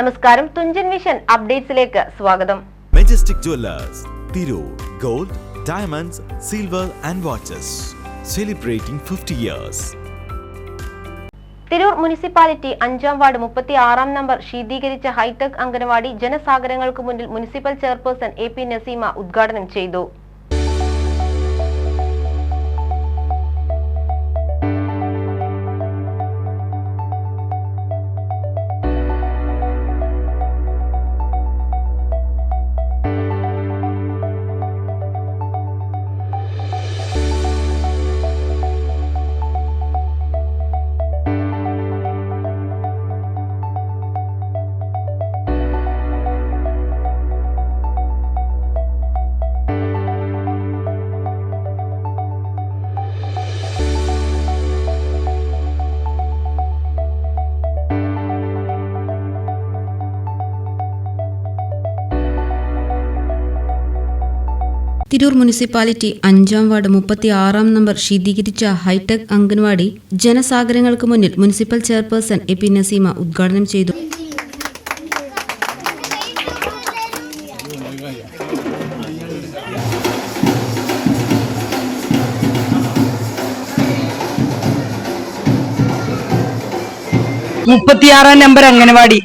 നമസ്കാരം തുഞ്ചൻ മിഷൻ അപ്ഡേറ്റ്സിലേക്ക് സ്വാഗതം. Majestic jewellers Tirur gold diamonds silver and watches celebrating fifty years Tirur municipality അഞ്ചാം ward മുപ്പത്തി ആറാം നമ്പർ ശീതീകരിച്ച ഹൈടെക് അംഗനവാടി ജനസാഗരങ്ങൾക്ക് മുന്നിൽ municipal chairperson A P Naseema ഉദ്ഘാടനം ചെയ്തു. തിരൂർ മുനിസിപ്പാലിറ്റി അഞ്ചാം വാർഡ് മുപ്പത്തി ആറാം നമ്പർ ശീതീകരിച്ച ഹൈടെക് അംഗൻവാടി ജനസാഗരങ്ങൾക്ക് മുന്നിൽ municipal chairperson A P Naseema ഉദ്ഘാടനം ചെയ്തു. മുപ്പത്തിയാറാം നമ്പർ അംഗനവാടി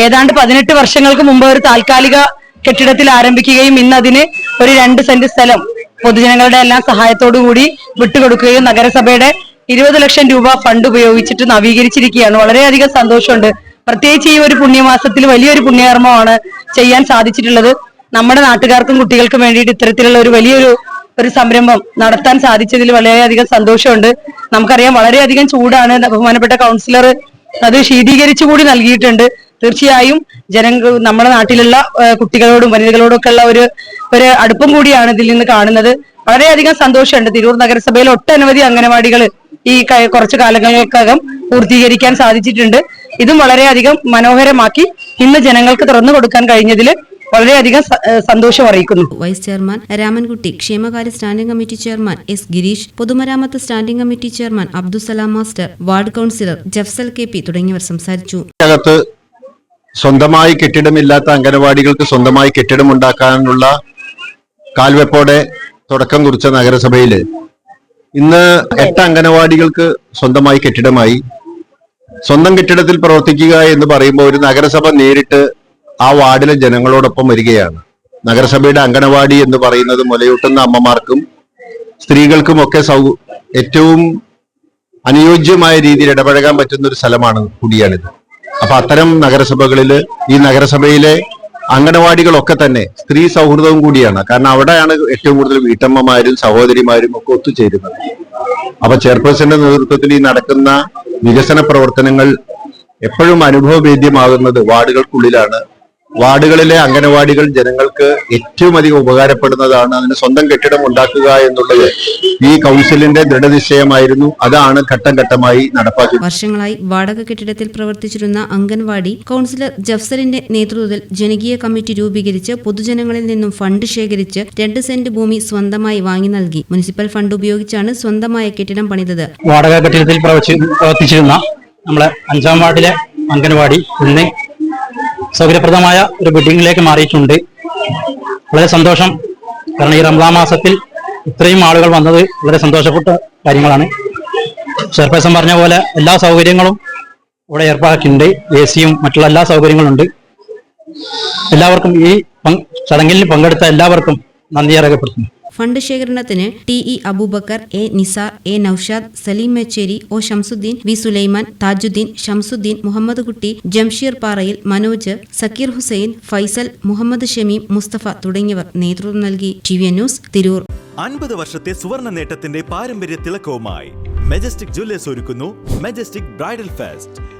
ഏതാണ്ട് പതിനെട്ട് വർഷങ്ങൾക്ക് മുമ്പ് ഒരു താൽക്കാലിക കെട്ടിടത്തിൽ ആരംഭിക്കുകയും ഇന്ന് അതിന് ഒരു രണ്ട് സെന്റ് സ്ഥലം പൊതുജനങ്ങളുടെ എല്ലാം സഹായത്തോടു കൂടി വിട്ടുകൊടുക്കുകയും നഗരസഭയുടെ ഇരുപത് ലക്ഷം രൂപ ഫണ്ട് ഉപയോഗിച്ചിട്ട് നവീകരിച്ചിരിക്കുകയാണ്. വളരെയധികം സന്തോഷമുണ്ട്. പ്രത്യേകിച്ച് ഈ ഒരു പുണ്യമാസത്തിൽ വലിയൊരു പുണ്യകർമ്മമാണ് ചെയ്യാൻ സാധിച്ചിട്ടുള്ളത്. നമ്മുടെ നാട്ടുകാർക്കും കുട്ടികൾക്കും വേണ്ടിയിട്ട് ഇത്തരത്തിലുള്ള ഒരു വലിയൊരു ഒരു സംരംഭം നടത്താൻ സാധിച്ചതിൽ വളരെയധികം സന്തോഷമുണ്ട്. നമുക്കറിയാം വളരെയധികം ചൂടാണ്. ബഹുമാനപ്പെട്ട കൗൺസിലർ അത് ശീതീകരിച്ചു കൂടി നൽകിയിട്ടുണ്ട്. തീർച്ചയായും ജനങ്ങൾ നമ്മുടെ നാട്ടിലുള്ള കുട്ടികളോടും വനിതകളോടും ഒക്കെ ഉള്ള ഒരു ഒരു അടുപ്പം കൂടിയാണ് ഇതിൽ നിന്ന് കാണുന്നത്. വളരെയധികം സന്തോഷമുണ്ട്. തിരൂർ നഗരസഭയിൽ ഒട്ടനവധി അംഗനവാടികൾ ഈ കുറച്ചു കാലങ്ങൾക്കകം പൂർത്തീകരിക്കാൻ സാധിച്ചിട്ടുണ്ട്. ഇതും വളരെയധികം മനോഹരമാക്കി ഇന്ന് ജനങ്ങൾക്ക് തുറന്നു കൊടുക്കാൻ കഴിഞ്ഞതിൽ വളരെയധികം സന്തോഷം അറിയിക്കുന്നു. വൈസ് ചെയർമാൻ രാമൻകുട്ടി ക്ഷേമകാര്യ standing committee chairman S Girish പൊതുമരാമത്ത് standing committee chairman Abdussalam master ward councillor Jafsal K P തുടങ്ങിയവർ സംസാരിച്ചു. സ്വന്തമായി കെട്ടിടമില്ലാത്ത അംഗനവാടികൾക്ക് സ്വന്തമായി കെട്ടിടമുണ്ടാക്കാനുള്ള കാൽവെപ്പോടെ തുടക്കം കുറിച്ച നഗരസഭയിൽ ഇന്ന് എട്ട് അംഗനവാടികൾക്ക് സ്വന്തമായി കെട്ടിടമായി. സ്വന്തം കെട്ടിടത്തിൽ പ്രവർത്തിക്കുക എന്ന് പറയുമ്പോൾ ഒരു നഗരസഭ നേരിട്ട് ആ വാർഡിലെ ജനങ്ങളോടൊപ്പം വരികയാണ്. നഗരസഭയുടെ അംഗനവാടി എന്ന് പറയുന്നത് മുലയൂട്ടുന്ന അമ്മമാർക്കും സ്ത്രീകൾക്കുമൊക്കെ സൗ ഏറ്റവും അനുയോജ്യമായ രീതിയിൽ ഇടപഴകാൻ പറ്റുന്ന ഒരു സ്ഥലമാണ് കൂടിയാണിത്. അപ്പൊ അത്തരം നഗരസഭകളിൽ ഈ നഗരസഭയിലെ അംഗനവാടികളൊക്കെ തന്നെ സ്ത്രീ സൗഹൃദവും കൂടിയാണ്. കാരണം അവിടെയാണ് ഏറ്റവും കൂടുതൽ വീട്ടമ്മമാരും സഹോദരിമാരും ഒക്കെ ഒത്തുചേരുന്നത്. അപ്പൊ ചെയർപേഴ്സന്റെ നേതൃത്വത്തിൽ ഈ നടക്കുന്ന വികസന പ്രവർത്തനങ്ങൾ എപ്പോഴും അനുഭവവേദ്യമാകുന്നത് വാർഡുകൾക്കുള്ളിലാണ്. വാർഡുകളിലെ അംഗനവാടികൾ ജനങ്ങൾക്ക് ഏറ്റവും അധികം ഉപകാരപ്പെടുന്നതാണ് അതിന് സ്വന്തം കെട്ടിടം ഉണ്ടാക്കുക എന്നുള്ളത്. ഈ കൗൺസിലിന്റെ ദൃഢനിശ്ചയമായിരുന്നു. അതാണ് ഘട്ടം ഘട്ടമായി നടപ്പാക്കി വർഷങ്ങളായി വാടക കെട്ടിടത്തിൽ പ്രവർത്തിച്ചിരുന്ന അംഗൻവാടി കൗൺസിലർ ജഫ്സലിന്റെ നേതൃത്വത്തിൽ ജനകീയ കമ്മിറ്റി രൂപീകരിച്ച് പൊതുജനങ്ങളിൽ നിന്നും ഫണ്ട് ശേഖരിച്ച് രണ്ട് സെന്റ് ഭൂമി സ്വന്തമായി വാങ്ങി നൽകി. മുനിസിപ്പൽ ഫണ്ട് ഉപയോഗിച്ചാണ് സ്വന്തമായ കെട്ടിടം പണിതത്. വാടക കെട്ടിടത്തിൽ പ്രവർത്തിച്ചിരുന്ന നമ്മളെ അഞ്ചാം വാർഡിലെ അംഗൻവാടി ഇന്ന് സൗകര്യപ്രദമായ ഒരു ബിൽഡിങ്ങിലേക്ക് മാറിയിട്ടുണ്ട്. വളരെ സന്തോഷം. കാരണം ഈ റംലാ മാസത്തിൽ ഇത്രയും ആളുകൾ വന്നത് വളരെ സന്തോഷപ്പെട്ട കാര്യങ്ങളാണ്. ചെയർപേഴ്സൺ പറഞ്ഞ പോലെ എല്ലാ സൗകര്യങ്ങളും ഇവിടെ ഏർപ്പാക്കിയിട്ടുണ്ട് എ സിയും മറ്റുള്ള എല്ലാ സൗകര്യങ്ങളും ഉണ്ട് എല്ലാവർക്കും ഈ ചടങ്ങിൽ പങ്കെടുത്ത എല്ലാവർക്കും നന്ദി രേഖപ്പെടുത്തുന്നു fund ശേഖരണത്തിന് T E Abubakar A Nisar A Noushad Saleem Mechery O Shamsuddin V Sulaiman Thajuddin Shamsuddin Muhammad Kutty Jamsheer Parayil Manoj Zakir Hussain Faisal Muhammad Shameem Mustafa തുടങ്ങിയവർ നേതൃത്വം നൽകി. T V news Tirur. അൻപത് വർഷത്തെ സുവർണ നേട്ടത്തിന്റെ പാരമ്പര്യ തിളക്കവുമായി മെജസ്റ്റിക് ജ്വല്ലേഴ്സ് ഒരുക്കുന്നു Majestic bridal fest.